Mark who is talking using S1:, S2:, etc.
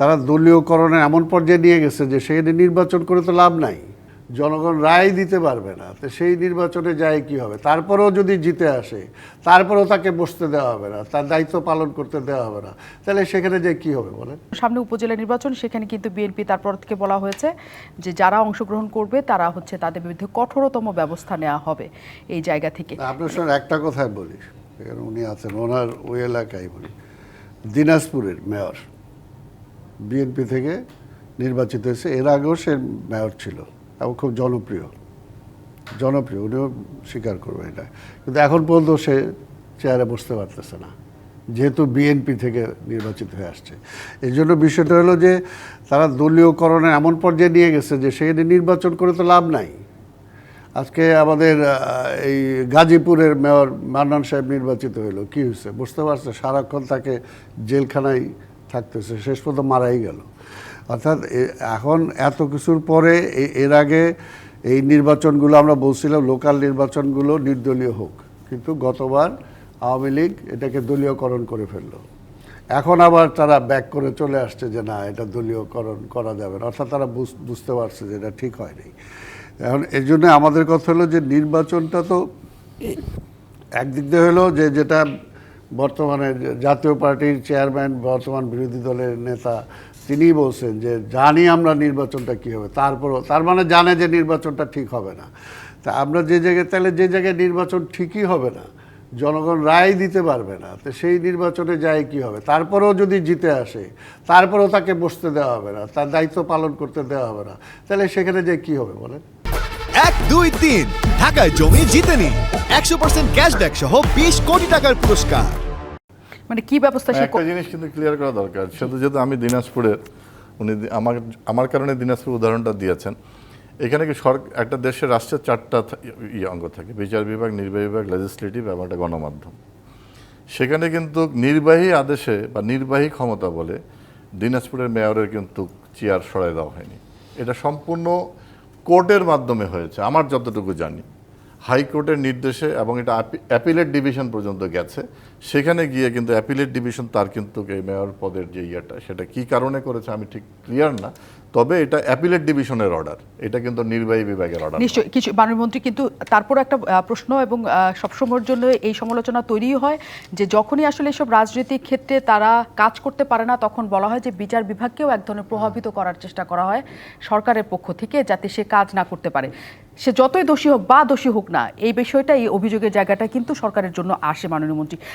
S1: তারা দলীয়করণে এমন পর্যায়ে নিয়ে গেছে যে সেখানে নির্বাচন করে তো লাভ নাই। জনগণ রায় দিতে পারবে না। তো সেই নির্বাচনে যায় কি হবে? তারপরেও যদি জিতে আসে তারপরেও তাকে বসতে দেওয়া হবে না তার দায়িত্ব পালন করতে দেওয়া হবে না। তাহলে সেখানে যে কি হবে বলেন?
S2: সামনে উপজেলা নির্বাচন সেখানে কিন্তু বিএনপি তারপর থেকে বলা হয়েছে যে যারা অংশগ্রহণ করবে তারা হচ্ছে তাদের বিরুদ্ধে কঠোরতম ব্যবস্থা নেওয়া হবে এই জায়গা থেকে।
S1: আপনার সঙ্গে একটা কথাই বলি। এখানে উনি আছেন ওনার ওই এলাকায় বলি। দিনাজপুরের মেয়র। বিএনপি থেকে নির্বাচিত হয়েছে। এর আগেও সে মেয়র ছিল এবং খুব জনপ্রিয়। জনপ্রিয়, উনিও স্বীকার করবে এটা। কিন্তু এখন পর্যন্ত সে চেয়ারে বসতে পারতেছে না। যেহেতু বিএনপি থেকে নির্বাচিত হয়ে আসছে। এই জন্য বিষয়টা হলো যে, তারা দলীয়করণে এমন পর্যায়ে নিয়ে গেছে যে সেখানে নির্বাচন করে তো লাভ নাই। আজকে আমাদের এই গাজীপুরের মেয়র মান্নান সাহেব নির্বাচিত হইল কি হয়েছে? বুঝতে পারছে? সারাক্ষণ তাকে জেলখানায় থাকতেছে শেষ পর্যন্ত মারাই গেল। অর্থাৎ এ- এখন এত কিছুর পরে এর আগে এই নির্বাচনগুলো আমরা বলছিলাম লোকাল নির্বাচনগুলো নির্দলীয় হোক। কিন্তু গতবার আওয়ামী লীগ এটাকে দলীয়করণ করে ফেলল। এখন আবার তারা ব্যাক করে চলে আসছে যে না এটা দলীয়করণ করা যাবে না। অর্থাৎ তারা বুঝ- বুঝতে পারছে যে এটা ঠিক হয়নি। এখন এই জন্য আমাদের কথা হলো যে নির্বাচনটা তো একদিক দিয়ে হলো যে যেটা বর্তমানে জাতীয় পার্টির চেয়ারম্যান, বর্তমান বিরোধী দলের নেতা তিনি বলছেন যে জানি আমরা নির্বাচনটা কী হবে। তারপরও, তার মানে জানে যে নির্বাচনটা ঠিক হবে না। তা আমরা যে জায়গায়, তাহলে যে জায়গায় নির্বাচন ঠিকই হবে না, জনগণ রায় দিতে পারবে না, তো সেই নির্বাচনে যায় কি হবে? তারপরেও যদি জিতে আসে, তারপরেও তাকে বসতে দেওয়া হবে না, তার দায়িত্ব পালন করতে দেওয়া হবে না, তাহলে সেখানে যে কি হবে বলেন?
S3: এক, দুই, তিন, ঢাকায় জমি জিতে নিন একশো পার্সেন্ট ক্যাশব্যাক সহ বিশ কোটি টাকার পুরস্কার।
S2: মানে কি ব্যবস্থা সে
S4: একটা জিনিস কিন্তু ক্লিয়ার করা দরকার। সেটা যেহেতু আমি দিনাজপুরের উনি আমার আমার কারণে দিনাজপুর উদাহরণটা দিয়েছেন। এখানে কি সরকার একটা দেশের রাষ্ট্রের চারটা ইয়ে অঙ্গ থাকে। বিচার বিভাগ নির্বাহী বিভাগ লেজিসলেটিভ এবং একটা গণমাধ্যম। সেখানে কিন্তু নির্বাহী আদেশে বা নির্বাহী ক্ষমতা বলে দিনাজপুরের মেয়রের কিন্তু চেয়ার সরাই দেওয়া হয়নি। এটা সম্পূর্ণ কোর্টের মাধ্যমে হয়েছে। আমার যতটুকু জানি। হাইকোর্টের নির্দেশে এবং এটা অ্যাপিলেট ডিভিশন পর্যন্ত গেছে। সেখানে গিয়ে কিন্তু অ্যাপিলেট ডিভিশন তার কিন্তু মেয়র পদের যে ইয়েটা, সেটা কি কারণে করেছে আমি ঠিক ক্লিয়ার না। তবে এটা অ্যাপিলেট ডিভিশনের অর্ডার। এটা কিন্তু নির্বাহী বিভাগের অর্ডার
S2: নিশ্চয়ই কিছু মাননীয় মন্ত্রী কিন্তু তারপর একটা প্রশ্ন এবং সবসময়ের জন্য এই সমালোচনা তৈরি হয় যে যখনই আসলে এসব রাজনৈতিক ক্ষেত্রে তারা কাজ করতে পারে না তখন বলা হয় যে বিচার বিভাগকেও এক ধরনের প্রভাবিত করার চেষ্টা করা হয় সরকারের পক্ষ থেকে যাতে সে কাজ না করতে পারে। সে যতই দোষী হোক বা দোষী হোক না এই বিষয়টা এই অভিযোগের জায়গাটা কিন্তু সরকারের জন্য আসে মাননীয় মন্ত্রী।